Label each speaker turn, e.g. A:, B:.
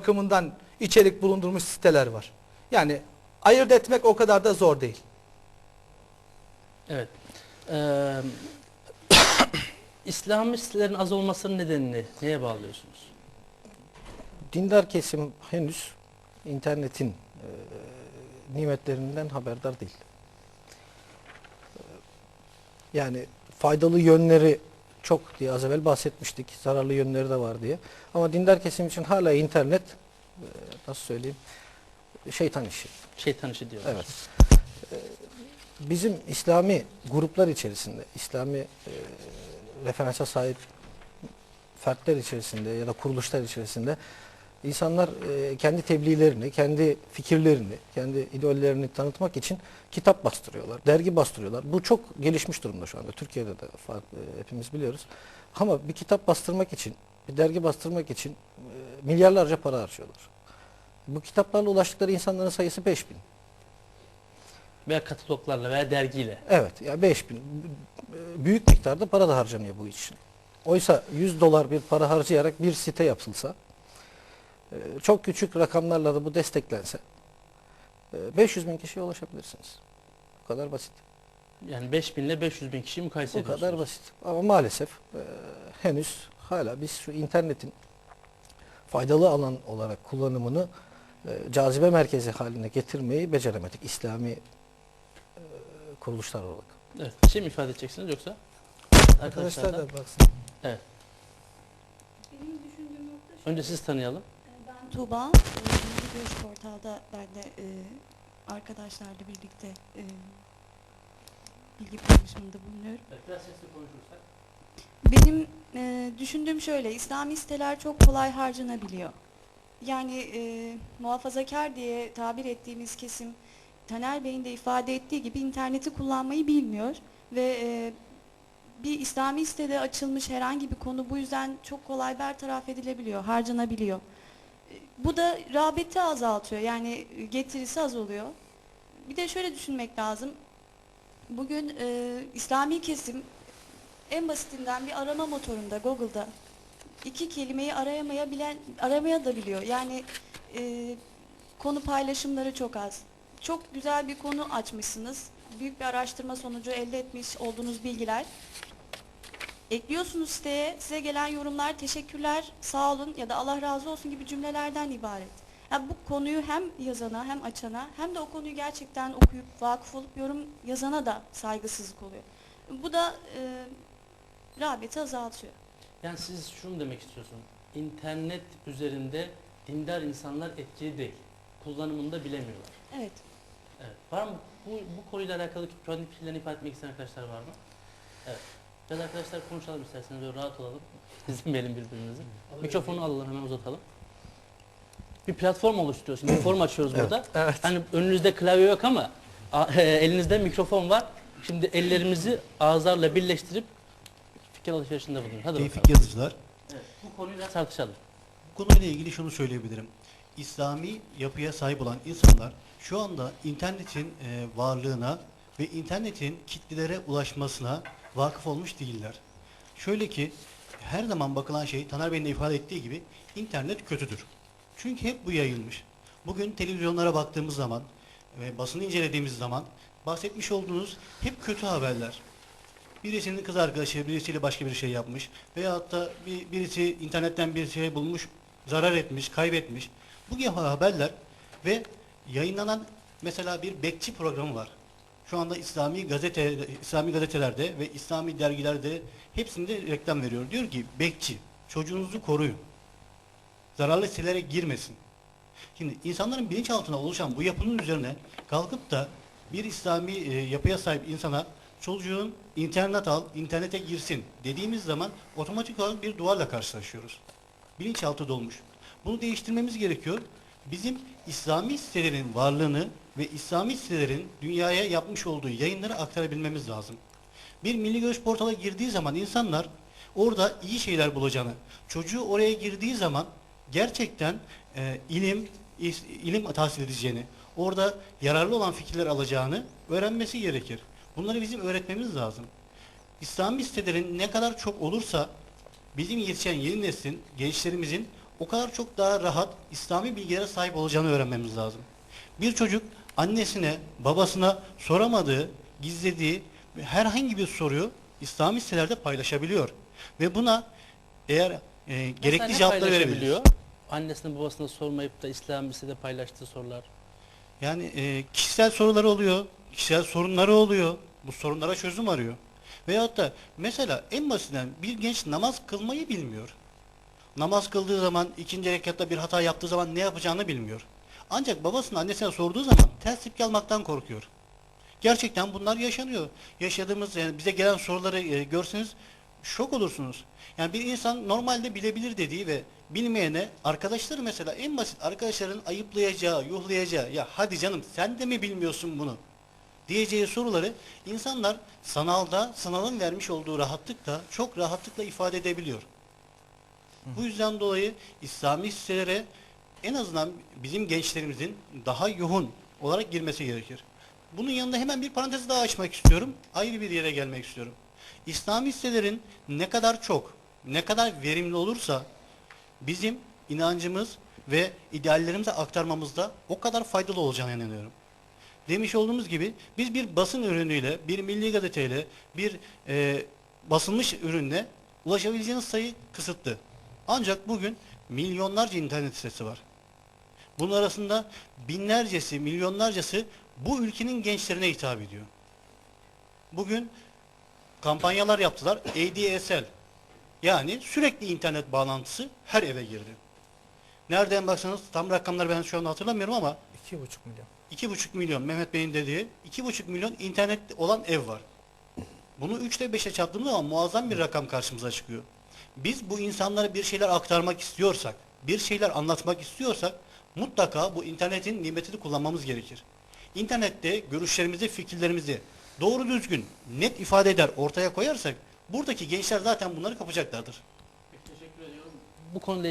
A: bakımından içerik bulundurmuş siteler var. Yani ayırt etmek o kadar da zor değil.
B: Evet. Ee, İslami sitelerin az olmasının nedenini neye bağlıyorsunuz?
C: Dindar kesim henüz internetin e, nimetlerinden haberdar değil. Yani faydalı yönleri çok diye az evvel bahsetmiştik. Zararlı yönleri de var diye. Ama dindar kesim için hala internet e, nasıl söyleyeyim şeytan işi.
B: Şeytan işi diyorlar.
C: Evet. Ee, Bizim İslami gruplar içerisinde, İslami e, referansa sahip fertler içerisinde ya da kuruluşlar içerisinde insanlar e, kendi tebliğlerini, kendi fikirlerini, kendi ideollerini tanıtmak için kitap bastırıyorlar, dergi bastırıyorlar. Bu çok gelişmiş durumda şu anda. Türkiye'de de farklı, hepimiz biliyoruz. Ama bir kitap bastırmak için, bir dergi bastırmak için e, milyarlarca para harcıyorlar. Bu kitaplarla ulaştıkları insanların sayısı 5000.
B: Veya kataloglarla veya dergiyle.
C: Evet ya 5000 büyük miktarda para da harcanıyor bu için. Oysa 100 dolar bir para harcayarak bir site yapılsa e, çok küçük rakamlarla da bu desteklense e, 500 bin kişiye ulaşabilirsiniz. Bu kadar basit.
B: Yani 5000 ile 500 bin kişiyi mukayese
C: Bu kadar basit. Ama maalesef e, henüz hala biz şu internetin faydalı alan olarak kullanımını e, cazibe merkezi haline getirmeyi beceremedik. İslami e, kuruluşlar olarak.
B: Evet. Bir şey mi ifade edeceksiniz yoksa?
A: Arkadaşlar
B: da-
A: baksın.
D: Benim düşündüğüm nokta şu.
B: Önce siz tanıyalım.
D: Tuğba. Milli Görüş Portal'da ben de e, arkadaşlarla birlikte e, bilgi paylaşımında bulunuyorum.
B: Biraz sesli konuşursak.
D: Benim e, düşündüğüm şöyle, İslami siteler çok kolay harcanabiliyor. Yani e, muhafazakar diye tabir ettiğimiz kesim, Taner Bey'in de ifade ettiği gibi interneti kullanmayı bilmiyor. Ve e, bir İslami sitede açılmış herhangi bir konu bu yüzden çok kolay bertaraf edilebiliyor, harcanabiliyor. Bu da rağbeti azaltıyor, yani getirisi az oluyor. Bir de şöyle düşünmek lazım. Bugün e, İslami kesim en basitinden bir arama motorunda Google'da iki kelimeyi arayamayabilen aramaya da biliyor. Yani e, konu paylaşımları çok az. Çok güzel bir konu açmışsınız. Büyük bir araştırma sonucu elde etmiş olduğunuz bilgiler. Ekliyorsunuz siteye. Size gelen yorumlar teşekkürler, sağ olun ya da Allah razı olsun gibi cümlelerden ibaret. Yani bu konuyu hem yazana hem açana hem de o konuyu gerçekten okuyup vakıf olup yorum yazana da saygısızlık oluyor. Bu da e, rağbeti azaltıyor.
B: Yani siz şunu demek istiyorsunuz. İnternet üzerinde dindar insanlar etkili değil. Kullanımını da bilemiyorlar.
D: Evet.
B: Evet. Var mı bu, bu konuyla alakalı kendi fikirlerini ifade etmek isteyen arkadaşlar var mı? Evet. Biraz arkadaşlar konuşalım isterseniz böyle rahat olalım. İzin verin birbirimize. Mikrofonu alalım hemen uzatalım. Bir platform oluşturuyorsun. Bir form açıyoruz burada.
A: Evet.
B: Hani önünüzde klavye yok ama a- e, elinizde mikrofon var. Şimdi ellerimizi ağızlarla birleştirip fikir alışverişinde bulunun. Hadi
E: Tevfik
B: bakalım.
E: yazıcılar.
B: Evet, bu konuyu biraz tartışalım.
E: Bu konuyla ilgili şunu söyleyebilirim. İslami yapıya sahip olan insanlar şu anda internetin e, varlığına ve internetin kitlelere ulaşmasına vakıf olmuş değiller. Şöyle ki her zaman bakılan şey Taner Bey'in de ifade ettiği gibi internet kötüdür. Çünkü hep bu yayılmış. Bugün televizyonlara baktığımız zaman ve basını incelediğimiz zaman bahsetmiş olduğunuz hep kötü haberler. Birisinin kız arkadaşı birisiyle başka bir şey yapmış veyahut da bir, birisi internetten bir şey bulmuş, zarar etmiş, kaybetmiş. Bu gibi haberler ve yayınlanan mesela bir bekçi programı var. Şu anda İslami gazete İslami gazetelerde ve İslami dergilerde hepsinde reklam veriyor. Diyor ki bekçi çocuğunuzu koruyun. Zararlı sitelere girmesin. Şimdi insanların bilinçaltına oluşan bu yapının üzerine kalkıp da bir İslami e, yapıya sahip insana çocuğun internet al, internete girsin dediğimiz zaman otomatik olarak bir duvarla karşılaşıyoruz. Bilinçaltı dolmuş. Bunu değiştirmemiz gerekiyor. Bizim İslami sitelerin varlığını ve İslami sitelerin dünyaya yapmış olduğu yayınları aktarabilmemiz lazım. Bir milli görüş portala girdiği zaman insanlar orada iyi şeyler bulacağını, çocuğu oraya girdiği zaman gerçekten e, ilim ilim tahsil edeceğini, orada yararlı olan fikirler alacağını öğrenmesi gerekir. Bunları bizim öğretmemiz lazım. İslami sitelerin ne kadar çok olursa bizim yetişen yeni neslin, gençlerimizin o kadar çok daha rahat İslami bilgilere sahip olacağını öğrenmemiz lazım. Bir çocuk annesine, babasına soramadığı, gizlediği herhangi bir soruyu İslami sitelerde paylaşabiliyor. Ve buna eğer e, gerekli cevapları verebiliyor.
B: Annesine babasına sormayıp da İslam lisede paylaştığı sorular.
E: Yani e, kişisel soruları oluyor, kişisel sorunları oluyor. Bu sorunlara çözüm arıyor. Veyahut da mesela en basitinden bir genç namaz kılmayı bilmiyor. Namaz kıldığı zaman ikinci rekatta bir hata yaptığı zaman ne yapacağını bilmiyor. Ancak babasının annesine sorduğu zaman ters tepki almaktan korkuyor. Gerçekten bunlar yaşanıyor. Yaşadığımız yani bize gelen soruları e, görseniz şok olursunuz. Yani bir insan normalde bilebilir dediği ve bilmeyene arkadaşları mesela en basit arkadaşların ayıplayacağı, yuhlayacağı ya hadi canım sen de mi bilmiyorsun bunu diyeceği soruları insanlar sanalda, sanalın vermiş olduğu rahatlıkla çok rahatlıkla ifade edebiliyor. Bu yüzden dolayı İslami sitelere en azından bizim gençlerimizin daha yoğun olarak girmesi gerekir. Bunun yanında hemen bir parantez daha açmak istiyorum. Ayrı bir yere gelmek istiyorum. İslami sitelerin ne kadar çok, ne kadar verimli olursa bizim inancımız ve ideallerimize aktarmamızda o kadar faydalı olacağına inanıyorum. Demiş olduğumuz gibi biz bir basın ürünüyle, bir milli gazeteyle, bir e, basılmış ürünle ulaşabileceğiniz sayı kısıtlı. Ancak bugün milyonlarca internet sitesi var. Bunun arasında binlercesi, milyonlarcası bu ülkenin gençlerine hitap ediyor. Bugün kampanyalar yaptılar. ADSL yani sürekli internet bağlantısı her eve girdi. Nereden baksanız tam rakamları ben şu anda hatırlamıyorum ama
A: 2,5 milyon.
E: 2,5 milyon Mehmet Bey'in dediği 2,5 milyon internet olan ev var. Bunu 3 ile 5'e çarptığımız zaman muazzam bir rakam karşımıza çıkıyor. Biz bu insanlara bir şeyler aktarmak istiyorsak, bir şeyler anlatmak istiyorsak mutlaka bu internetin nimetini kullanmamız gerekir. İnternette görüşlerimizi, fikirlerimizi doğru düzgün, net ifade eder, ortaya koyarsak buradaki gençler zaten bunları kapacaklardır.
B: Bu konuyla